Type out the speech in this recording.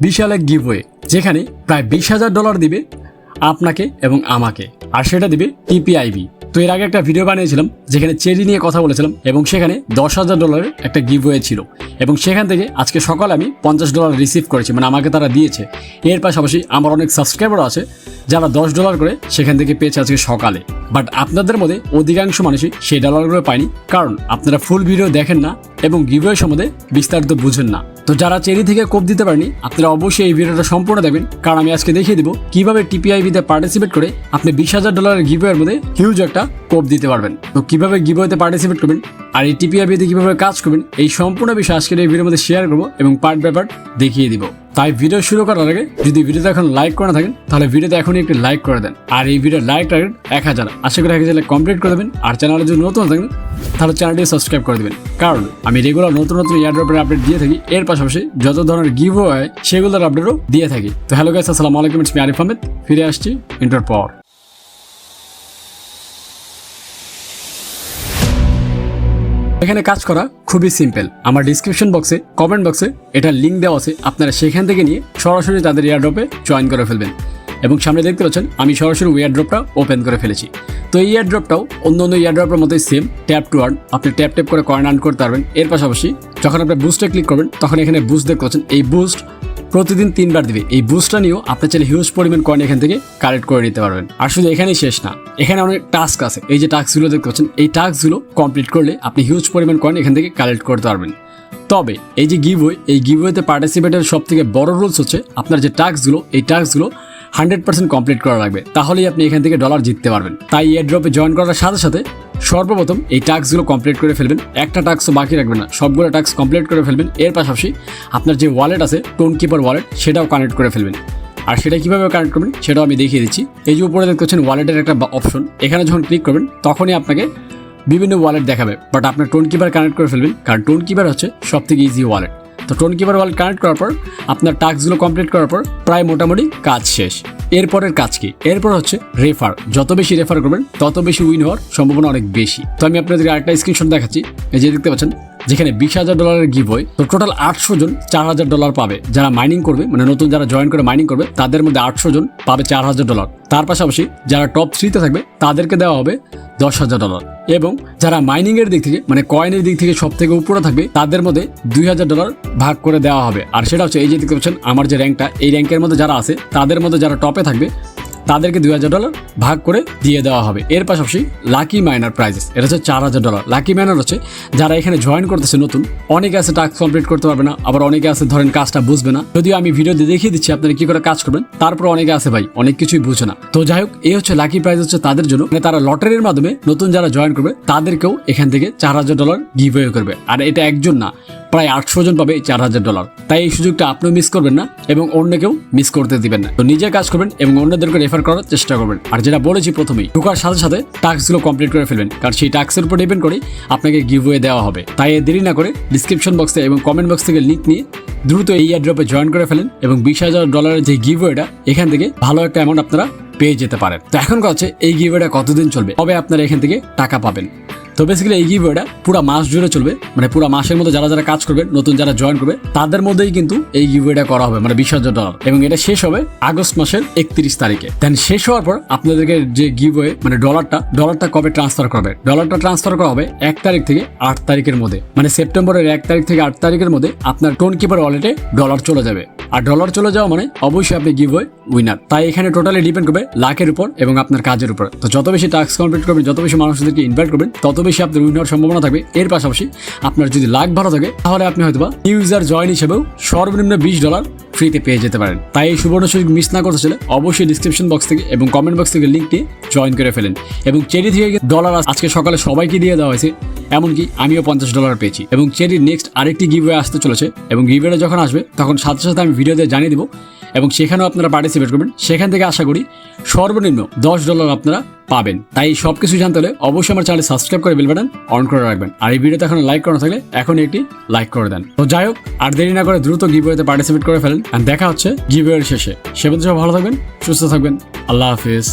বিশাল এক গিভওয়ে যেখানে প্রায় বিশ হাজার ডলার দিবে আপনাকে এবং আমাকে। আর সেটা দিবে টিপিআইবি তো এর আগে একটা ভিডিও বানিয়েছিলাম, যেখানে চেরি নিয়ে কথা বলেছিলাম, এবং সেখানে দশ হাজার ডলারের একটা গিভওয়ে ছিল। এবং সেখান থেকে আজকে সকালে আমি পঞ্চাশ ডলার রিসিভ করেছি মানে আমাকে তারা দিয়েছে। এর পাশাপাশি আমার অনেক সাবস্ক্রাইবার আছে যারা দশ ডলার করে সেখান থেকে পেয়েছে আজকে সকালে। বাট আপনাদের মধ্যে অধিকাংশ মানুষই সেই ডলারগুলো পায়নি। কারণ আপনারা ফুল ভিডিও দেখেন না এবং গিভওয়ে সম্বন্ধে বিস্তারিত বুঝেন না। তো যারা চেরি থেকে কোপ দিতে পারেনি, আপনারা অবশ্যই এই ভিডিওটা সম্পূর্ণ দেখবেন। কারণ আমি আজকে দেখিয়ে দিব কীভাবে টিপিআইবিতে পার্টিসিপেট করে আপনি বিশ হাজার ডলারের গিভওয়ের মধ্যে হিউজ একটা কোপ দিতে পারবেন। তো কীভাবে গিভওয়েতে পার্টিসিপেট করবেন আর এই টিপিআইবিতে কীভাবে কাজ করবেন, এই সম্পূর্ণ বিষয় আজকের এই ভিডিওর মধ্যে শেয়ার করব এবং পার্ট বাই পার্ট দেখিয়ে দিব। তাই ভিডিও শুরু করার আগে, যদি ভিডিওতে এখন লাইক করে থাকেন, তাহলে ভিডিওতে এখনই একটি লাইক করে দেন। আর এই ভিডিওর লাইক টার্গেট এক হাজার। আশা করি এক হাজার কমপ্লিট করে দেবেন। আর চ্যানেলে যদি নতুন থাকেন, তাহলে চ্যানেলটি সাবস্ক্রাইব করে দেবেন। কারণ আমি রেগুলার নতুন নতুন ইয়ারড্রপের আপডেট দিয়ে থাকি। এর পাশাপাশি যত ধরনের গিভ হয় সেগুলোর আপডেটও দিয়ে থাকি। তো হ্যালো গাইস আসসালামু আলাইকুম ইটস মি আরিফ আহমেদ ফিরে আসছি ইন্টার পর। এখানে কাজ করা খুবই সিম্পল আমার ডিসক্রিপশন বক্সে কমেন্ট বক্সে এটা লিঙ্ক দেওয়া আছে। আপনারা সেখান থেকে নিয়ে সরাসরি তাদের এয়ারড্রপে জয়েন করে ফেলবেন। এবং সামনে দেখতে পাচ্ছেন, আমি সরাসরি এয়ারড্রপটা ওপেন করে ফেলেছি। তো এই এয়ারড্রপটাও অন্য অন্য এয়ার এয়ারড্রপের মতোই সেম ট্যাপ টু আর্ন আপনি ট্যাপ ট্যাপ করে কয়েন আর্ন করতে পারবেন। এর পাশাপাশি যখন আপনি বুস্টে ক্লিক করবেন, তখন এখানে বুস্ট দেখতে পাচ্ছেন। এই বুস্ট প্রতিদিন তিনবার দিবে। এই বুস্টটা নিয়েও আপনি চাইলে হিউজ পরিমাণ কয়েন এখান থেকে কালেক্ট করে নিতে পারবেন। আর শুধু এখানেই শেষ না, এখানে অনেক টাস্ক আছে। এই যে টাস্কগুলো দেখতে পাচ্ছেন, এই টাস্কগুলো কমপ্লিট করলে আপনি হিউজ পরিমাণ কয়েন এখান থেকে কালেক্ট করতে পারবেন। তবে এই যে গিভওয়ে এই গিভওয়েতে পার্টিসিপেটের সব থেকে বড় রুলস হচ্ছে আপনার যে টাস্কগুলো এই টাস্কগুলো হান্ড্রেড পার্সেন্ট কমপ্লিট করা লাগবে। তাহলেই আপনি এখান থেকে ডলার জিততে পারবেন। তাই এয়ার ড্রপে জয়েন করার সাথে সাথে সর্বপ্রথম এই টাস্কগুলো কমপ্লিট করে ফেলবেন। একটা টাস্কও বাকি রাখবেন না, সবগুলো টাস্ক কমপ্লিট করে ফেলবেন। এর পাশাপাশি আপনার যে ওয়ালেট আছে টোন কিপার ওয়ালেট সেটাও কানেক্ট করে ফেলবেন। আর সেটা কীভাবে কানেক্ট করবেন, সেটাও আমি দেখিয়ে দিচ্ছি। এই যে উপরে দেখতে পাচ্ছেন ওয়ালেটের একটা অপশন এখানে যখন ক্লিক করবেন, তখনই আপনাকে বিভিন্ন ওয়ালেট দেখাবে। বাট আপনার টোন কিপার কানেক্ট করে ফেলবেন, কারণ টোন কিপার হচ্ছে সব থেকে ইজি ওয়ালেট তো টোন কিপার ওয়ালেট কানেক্ট করার পর, আপনার টাস্কগুলো কমপ্লিট করার পর, প্রায় মোটামুটি কাজ শেষ। এরপরের কাজ কি? এরপর হচ্ছে রেফার যত বেশি রেফার করবেন, তত বেশি উইন হওয়ার সম্ভাবনা অনেক বেশি। তো আমি আপনাদের আরেকটা স্ক্রিনশট দেখাচ্ছি। এই যে দেখতে পাচ্ছেন যেখানে বিশ হাজার ডলারের গিভ হয় তো টোটাল আটশো জন চার হাজার ডলার পাবে। যারা মাইনিং করবে মানে নতুন যারা জয়েন করে মাইনিং করবে, তাদের মধ্যে আটশো জন পাবে চার হাজার ডলার তার পাশাপাশি যারা টপ থ্রিতে থাকবে, তাদেরকে দেওয়া হবে দশ হাজার ডলার এবং যারা মাইনিং এর দিক থেকে মানে কয়েনের দিক থেকে সব থেকে উপরে থাকবে, তাদের মধ্যে দুই হাজার ডলার ভাগ করে দেওয়া হবে। আর সেটা হচ্ছে এই যে দেখতে পাচ্ছেন, আমার যে র্যাঙ্কটা এই র্যাঙ্কের মধ্যে যারা আছে, তাদের মধ্যে যারা টপে থাকবে তাদেরকে দুই হাজার ডলার ভাগ করে দিয়ে দেওয়া হবে। এর পাশাপাশি লাকি মাইনার প্রাইজেস এটা হচ্ছে চার হাজার ডলার। লাকি মাইনার হচ্ছে যারা এখানে জয়েন করতেছে নতুন, অনেকে আছে টাস্ক কমপ্লিট করতে পারবে না, আবার অনেকে আছে ধরেন কাজটা বুঝবে না। যদিও আমি ভিডিওতে দেখিয়ে দিচ্ছি আপনারা কি করে কাজ করবেন, তারপর অনেকে আছে ভাই, অনেক কিছুই বুঝে না। তো যাই হোক, এই হচ্ছে লাকি প্রাইজ হচ্ছে তাদের জন্য মানে তারা লটারির মাধ্যমে নতুন যারা জয়েন করবে, তাদেরকেও এখান থেকে চার হাজার ডলার গিভ করবে। আর এটা একজন না প্রায় আটশো জন পাবে চার হাজার ডলার তাই এই সুযোগটা আপনিও মিস করবেন না এবং অন্য কেউ মিস করতে দিবেন না। তো নিজে কাজ করবেন এবং অন্যদেরকে রেফার করার চেষ্টা করবেন। আর যেটা বলেছি প্রথমেই, ঢোকার সাথে সাথে টাস্কগুলো কমপ্লিট করে ফেলবেন। কারণ সেই টাস্কের উপর ডিপেন্ড করে আপনাকে গিভওয়ে দেওয়া হবে। তাই দেরি না করে ডিসক্রিপশন বক্সে এবং কমেন্ট বক্স থেকে লিঙ্ক নিয়ে দ্রুত এই এয়ারড্রপে জয়েন করে ফেলেন এবং বিশ হাজার ডলারের যে গিভওয়েটা এখান থেকে ভালো একটা অ্যামাউন্ট আপনারা পেয়ে যেতে পারেন। তো এখন কথা হচ্ছে এই গিভওয়েটা কতদিন চলবে? তবে আপনারা এখান থেকে টাকা পাবেন? তো বেসিক্যালি এই গিভওয়েটা পুরো মাস জুড়ে চলবে। মানে পুরো মাসের মধ্যে যারা যারা কাজ করবে, নতুন যারা জয়েন করবে, তাদের মধ্যেই কিন্তু এই গিভওয়েটা করা হবে মানে বিশ হাজার ডলার এবং এটা শেষ হবে আগস্ট মাসের একত্রিশ তারিখে। দেন শেষ হওয়ার পর আপনাদেরকে যে গিভওয়ে মানে ডলারটা ডলারটা কবে ট্রান্সফার করবে ডলারটা ট্রান্সফার করা হবে এক তারিখ থেকে আট তারিখের মধ্যে। মানে সেপ্টেম্বরের এক তারিখ থেকে আট তারিখের মধ্যে আপনার টোন কিপার ওয়ালেটে ডলার চলে যাবে। আর ডলার চলে যাওয়া মানে অবশ্যই আপনি গিভওয়ে উইনার তাই এখানে টোটালি ডিপেন্ড করবে লাখের উপর এবং আপনার কাজের উপর। তো যত বেশি টাস্ক কমপ্লিট করবেন, যত বেশি মানুষদেরকে ইনভাইট করবেন, তত বেশি আপনার উইন হওয়ার সম্ভাবনা থাকবে। এর পাশাপাশি আপনার যদি লাখ ভালো থাকে, তাহলে আপনি হয়তোবা ইউজার জয়েন হিসেবেও সর্বনিম্ন বিশ ডলার ফ্রিতে পেয়ে যেতে পারেন। তাই এই সুবর্ণ সুযোগ মিস না করতে চাইলে অবশ্যই ডিসক্রিপশন বক্স থেকে এবং কমেন্ট বক্স থেকে লিঙ্ক নিয়ে জয়েন করে ফেলেন। এবং চেরি থেকে ডলার আজকে সকালে সবাইকে দিয়ে দেওয়া হয়েছে, এমনকি আমিও পঞ্চাশ ডলার পেয়েছি। এবং চেরির নেক্সট আরেকটি গিভওয়ে আসতে চলেছে এবং গিভওয়েটা যখন আসবে, তখন সাথে সাথে আমি ভিডিওতে জানিয়ে দেবো এবং সেখানেও আপনারা পার্টিসিপেট করবেন। সেখান থেকে আশা করি সর্বনিম্ন দশ ডলার আপনারা পাবেন। তাই সব কিছু জানতে হলে অবশ্যই আমার চ্যানেল সাবস্ক্রাইব করে বেল বাটন অন করে রাখবেন। আর এই ভিডিওতে এখন লাইক করা থাকলে এখন একটি লাইক করে দেন। তো যাই হোক, আর দেরি না করে দ্রুত গিভওয়েতে পার্টিসিপেট করে ফেলেন। দেখা হচ্ছে গিভওয়ের শেষে। সে ভালো থাকবেন, সুস্থ থাকবেন। আল্লাহ হাফিজ।